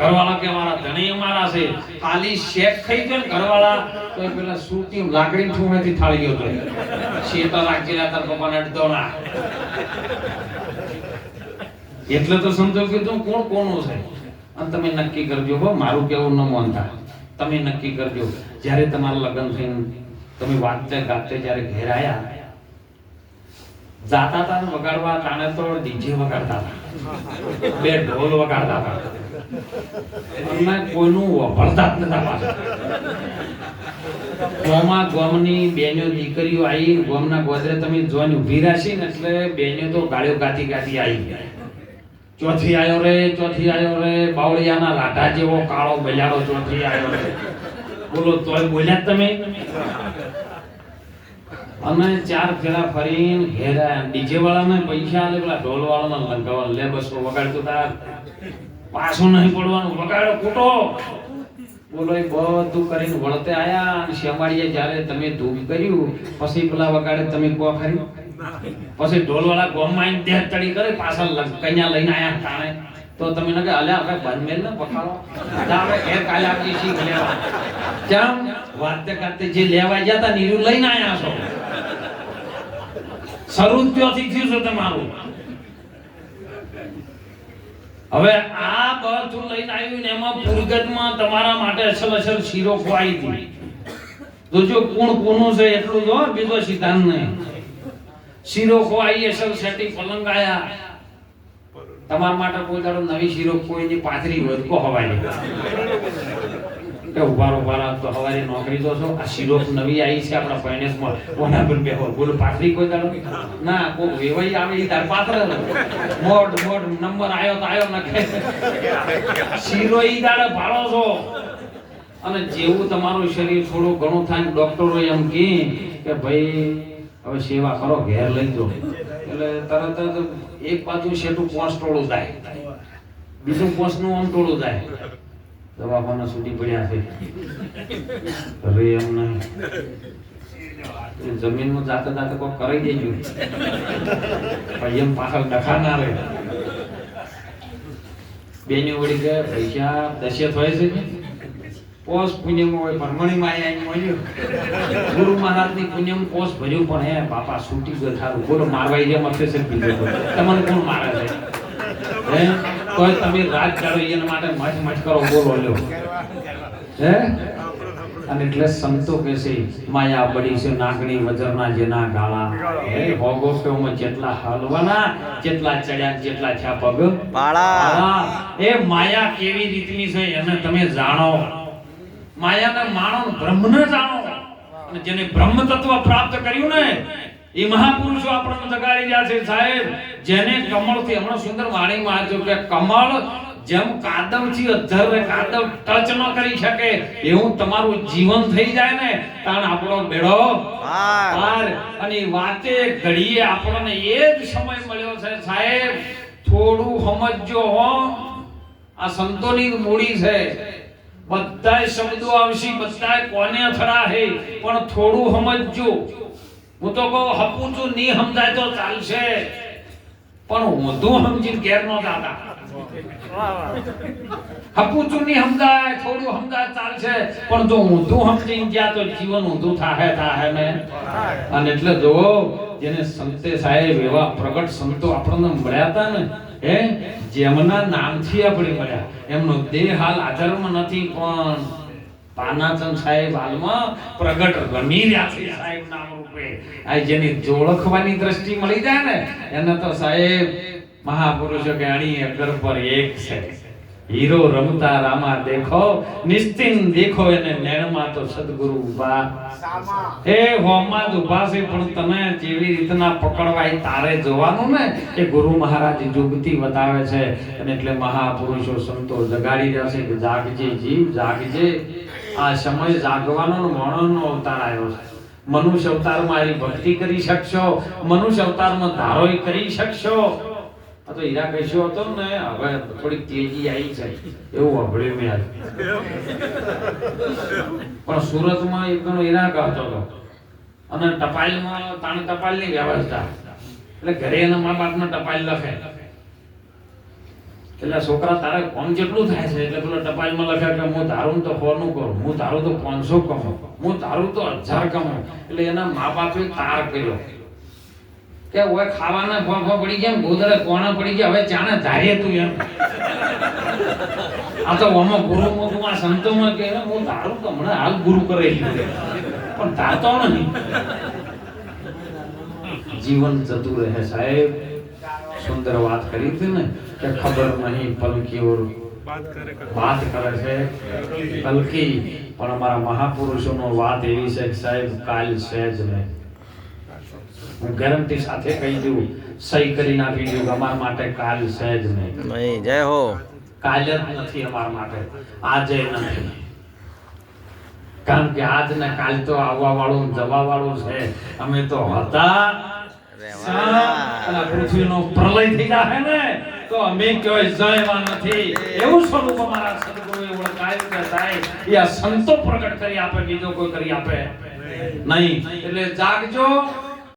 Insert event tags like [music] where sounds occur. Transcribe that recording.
ઘરવાળા કે મારા ધણી મારા છે ખાલી શેક ખાઈ ગયો ને ઘરવાળા, તો પેલા સૂટી લાકડી ઠુમેથી થાળી ગયો તો. શેતા રાખેલા તાર પપ્પાને અડતો ના એટલે તો સમજો કીધું કોણ કોનું છે? અને તમે નક્કી કરજો હો, મારું કેવું ન માનતા. તમે નક્કી કરજો. જ્યારે તમારા લગ્ન થઈને તમે વાંચતે ગાતે જ્યારે ઘેર આવ્યા જાતા હતા વગાડવા, તાણે તો ડીજે વગાડતા હતા. બે ઢોલ વગાડતા હતા. [laughs] અને કોઈનું વભળતા જ ગોમની બેનો દીકરીઓ આવી ગોમના ગોદરે તમે જોઈને ઊભી રાશી ને એટલે બેનો તો ગાળીઓ ગાતી ગાતી આવી ચોથી આવ્યો રે, ચોથી આયો રે, બાવળિયાના લાઢા જેવો કાળો બજાડો ચોથી આયો રે. બોલો, તોય બોલ્યા તમે? અમે ચાર ફેરા ફરીને હેરા ડીજે વાળાને પૈસા આલે, પેલા ઢોલ વાળાને લંકાવા લે બસો વગાડતો પાછું નહીં પડવાનું. વગાડો કૂટો. બોલો એ બધું કરીને વળતે આયા અને શેમાડીએ જ્યારે તમે ધૂમ કર્યું, પછી પેલા વગાડે તમે કો ખરી? પછી ઢોલવાળા ગોમમાં દેહ તડી કરે, પાછા કન્યા લઈને આયા તાણે તો તમે ને કે અલ્યા આપણે બનમેલ ને પખાડો આપણે ઘેર કાલે આપી શીખ લેવા. કેમ વાતે કાતે જે લેવા જતા નીરું લઈને આયા છો. શરૂ થી થયું છે તમારું. હવે આ બર્થ લઈને આવ્યું ને એમાં પુરગતમાં તમારા માટે અસલ અસલ શીરો ખવાઈ હતી. જો કોણ કોનું છે એટલું જો બીજો સિદ્ધાંત નહીં. શીરો ખવાઈ, અસલ સેટી પલંગ આયા તમારા માટે કોઈ દાડો નવી શીરો કોઈની પાથરી હોય તો કો ઊભા ઊભા તો હવારે નોકરી તો છો. આ સિરોપ નવી આવી છે, આપણા ફાઇનાન્સમાં કોના પર બેહો. બોલો, પાથરી કોઈ દાડો? ના, કોઈ વેવાઈ આવે એ તાર પાત્ર મોડ મોડ નંબર આવ્યો તો આવ્યો નખે. શીરો ઈ દાડે ભાળો છો. અને જેવું તમારું શરીર થોડું ઘણું થાય ને ડોક્ટરો એમ કે કે ભાઈ, હવે સેવા કરો, ઘેર લઈ જો એટલે તરત જ એક બાજુ શેઠું પોસ્ટ ટોળું થાય. બીજું પોસ્ટનું આમ ટોળું થાય. દવાખાના સુધી પડ્યા છે. હવે એમ નહીં જમીનમાં જાતે જાતે કોઈ કરી દેજો. એમ પાછળ ડખા ના રહે. બેની વળી કે પૈસા દશે થાય છે પોષ પુણ્યમાં હોય પરમણીમાં આયા મળ્યું ગુરુ મહારાજની પુણ્યમાં પોષ ભર્યું પણ હે, બાપા છૂટી ગયો થારું બોલો, મારવાઈ જેમ અક્ષય છે તમને કોણ મારે છે? તોય તમે રાત કાઢો એના માટે મઠ મઠ કરો બોલો લ્યો. હે? અને એટલે સંતો કે છે માયા બડી છે નાગણી વજરના જેના ગાળા. હે હોગો કેવમાં જેટલા હલવાના જેટલા ચડ્યા જેટલા થયા પગ. પાળા. એ માયા કેવી રીતની છે એને તમે જાણો. માયાને માણો ને બ્રહ્મને જાણો. અને જેને બ્રહ્મ તત્વ પ્રાપ્ત કર્યું ને એ મહાપુરુષો આપણને જગાડી રહ્યા છે. સાહેબ જેને કમળથી હમણાં સુંદર વાણીમાં આવ્યું કે કમળ જેમ કાદવથી અધર કાદવ ટચ ન કરી શકે એવું તમારું જીવન થઈ જાય ને તાણ આપણો બેડો પાર. અને વાતે ઘડીએ આપણને એ જ સમય મળ્યો છે. સાહેબ થોડું સમજજો હો. આ સંતોની મૂડી છે. બધાય શબ્દો આવશે બધાય કોને થરા હે પણ થોડું સમજજો. હું તો કહું હપુચું નહીં સમજાય તો ચાલશે. પણ ઊંધું સમજીને ઘેર નો દાદા હપુચું નહીં સમજાય, થોડું સમજાય ચાલશે. પણ જો ઊંધું સમજી ગયા તો જીવન ઊંધું થાહે થાહે ને? અને એટલે જો જેને સંતે સાહેબ એવા પ્રગટ સંતો આપણને મળ્યા હતા ને, હે? જેમના નામથી આપણે મળ્યા. એમનો દેહ હાલ આધર્મ નથી, પણ પાનાચંદ સાહેબ હાલમાં પ્રગટ રમી રહ્યા છે. સાહેબ નામ રૂપે. આ જેની જોળખવાની દ્રષ્ટિ મળી જાય ને એને તો સાહેબ મહાપુરુષો કે અણી અગર પર એક છે. હીરો રમતા રામા દેખો નિશ્ચિન દેખો એને નેણમાં તો સદગુરુ ઊભા. એ હોમાં જ ઊભા છે પણ તમે જેવી રીતના પકડવાય તારે જોવાનું ને એ ગુરુ મહારાજ જુગતી બતાવે છે. અને એટલે મહાપુરુષો સંતો જગાડી રહ્યા છે કે જાગજે જીવ જાગજે. આ સમય જાગવાનો ને મરણનો અવતાર આવ્યો છે. મનુષ્ય અવતારમાં એની ભક્તિ કરી શકશો, મનુષ્ય અવતારમાં ધારોય કરી શકશો. આ તો હીરા કહેશો હતો ને, હવે થોડીક તેજી આવી છે એવું અભળ્યું મેં આજે પણ સુરતમાં એક ઘણો હીરા કહેતો હતો. અને ટપાલમાં તાણ ટપાલની વ્યવસ્થા. એટલે ઘરે એના મા બાપને ટપાલ લખે. એટલે છોકરા તારે કોણ કેટલું થાય છે, એટલે પેલો ટપાલમાં લખ્યા કે હું ધારું તો ફોરનું કરું? હું ધારું તો પાંચસો કમાઉં? હું ધારું તો હજાર કમાઉં? એટલે એના મા બાપે તાર કર્યો. કે હવે ખાવાના ફોફા પડી ગયા ગોદરે કોણા પડી ગયા, હવે ચાણે ધારીએ તું એમ. આ તો ઓમાં ગુરુ મોટું સંતોમાં કે હું ધારું તો હમણાં હાલ ગુરુ કરે પણ ધાતો નહીં જીવન જતું રહે સાહેબ. સુંદર વાત કરી હતી ને. કે ખબર નહીં પલકી ઓર વાત કરે છે. પલકી પણ અમારા મહાપુરુષોનો વાત એવી છે કે સાહેબ કાલ સહેજ નહીં હું ગેરંટી સાથે કહી દઉં સહી કરી નાખી દઉં અમારા માટે કાલ સહેજ નહીં નહીં જય હો. કાલ જ નથી અમારા માટે આજે નથી. કારણ કે આજ ને કાલ તો આવવા વાળું જવા વાળું છે. અમે તો હતા. પૃથ્વીનો પ્રલય થઈ જાય ને. તો અમે કહેવાય જયમાં નથી. એવું સ્વરૂપ અમારા સદગુરુએ ઓળખાયું કે સાહેબ એ આ સંતો પ્રગટ કરી આપે બીજો કોઈ કરી આપે નહીં. એટલે જાગજો.